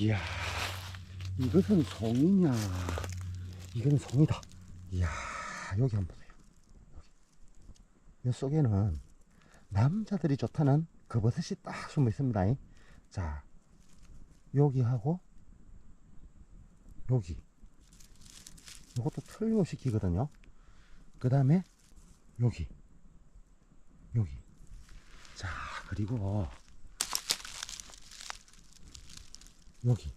이야, 이것은 송이냐? 이건 송이다. 이야, 여기 한번 보세요. 여기. 이 속에는 남자들이 좋다는 그 버섯이 딱 숨어 있습니다. 자, 여기하고 여기. 이것도 틀고시키거든요. 그 다음에 여기. 여기. 자, 그리고 여기.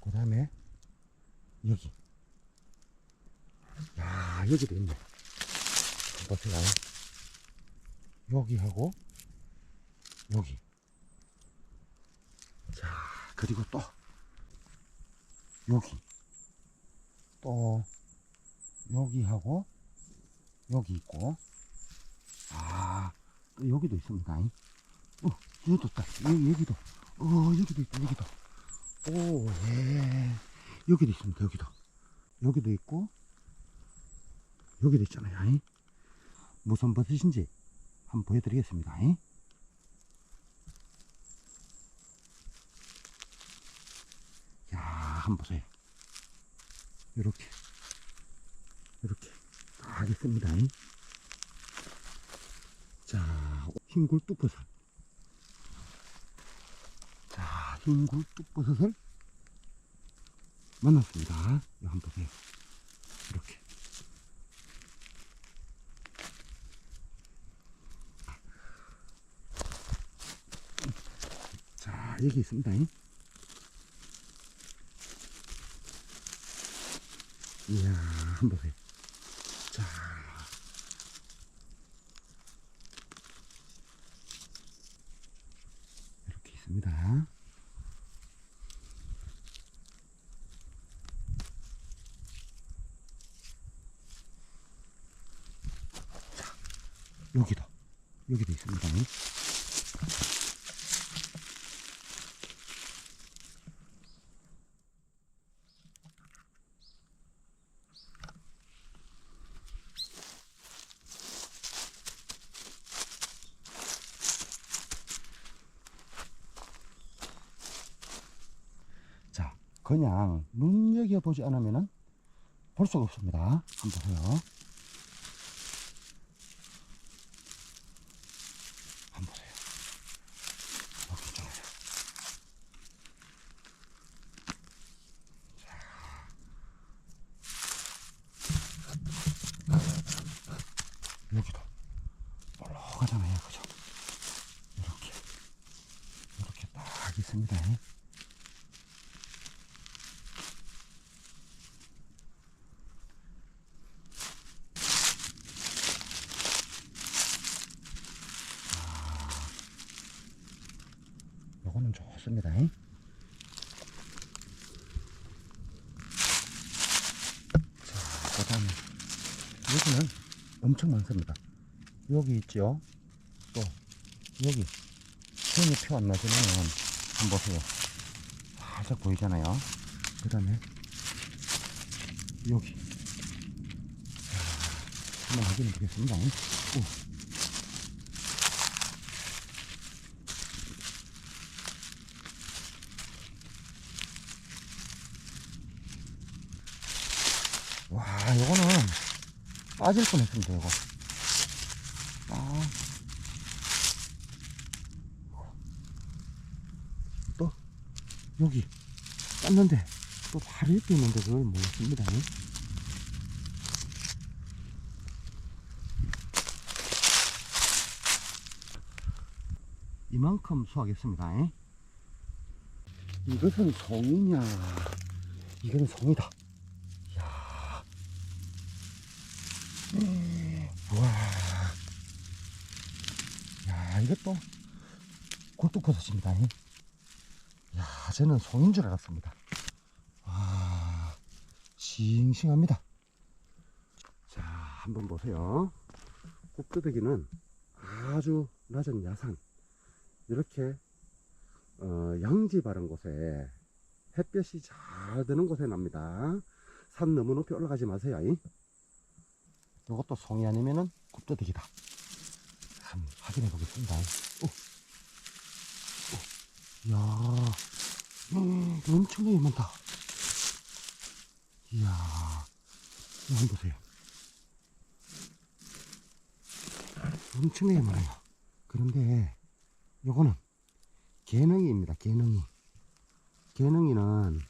그 다음에 여기. 야, 여기도 있네. 보세요. 여기하고 여기. 자, 그리고 또 여기. 또 여기하고 여기 있고 아, 또 여기도 있습니다. 어, 여기도 있다. 여기, 여기도. 어, 여기도 있다. 여기도. 오, 예. 여기도 있습니다. 여기도. 여기도 있고 여기도 있잖아요. 이. 무슨 버섯인지 한번 보여드리겠습니다. 이. 야, 한번 보세요. 이렇게, 이렇게 다 하겠습니다. 이. 자, 흰 굴뚝버섯. 자, 흰 굴 뚝버섯을 만났습니다. 한번 보세요. 이렇게. 자, 여기 있습니다. 이야, 한번 보세요. 자. 이렇게 있습니다. 자, 여기도, 여기도 있습니다. 자, 그냥 눈여겨보지 않으면은 볼 수가 없습니다. 한번 보세요. 한번 보세요. 어, 괜찮아요. 자. 여기도 볼록하잖아요. 그죠? 이렇게. 이렇게 딱 있습니다. 요거는 좋습니다. 자, 그 다음에 여기는 엄청 많습니다. 여기 있죠? 또 여기 형이 표 안 나지만 한번 보세요. 살짝 보이잖아요. 그 다음에 여기 자, 한번 확인해 보겠습니다. 오. 와, 요거는 빠질 뻔 했습니다, 요거. 아. 또, 여기, 땄는데, 또 다리 이렇게 있는데 그걸 몰랐습니다. 이만큼 수확했습니다. 이것은 송이냐, 이건 송이다. 와. 야, 이것도 굴뚝버섯입니다. 야, 저는 송인 줄 알았습니다. 와, 싱싱합니다. 자, 한번 보세요. 곱두더기는 아주 낮은 야산, 이렇게 어, 양지 바른 곳에 햇볕이 잘 드는 곳에 납니다. 산 너무 높이 올라가지 마세요. 이. 이것도 송이 아니면은 굽도대기다. 한번 확인해 보겠습니다. 오. 음, 엄청나게 많다. 이야, 한번 보세요. 엄청나게 많아요. 그런데 요거는 개능이입니다. 개능이. 개능이는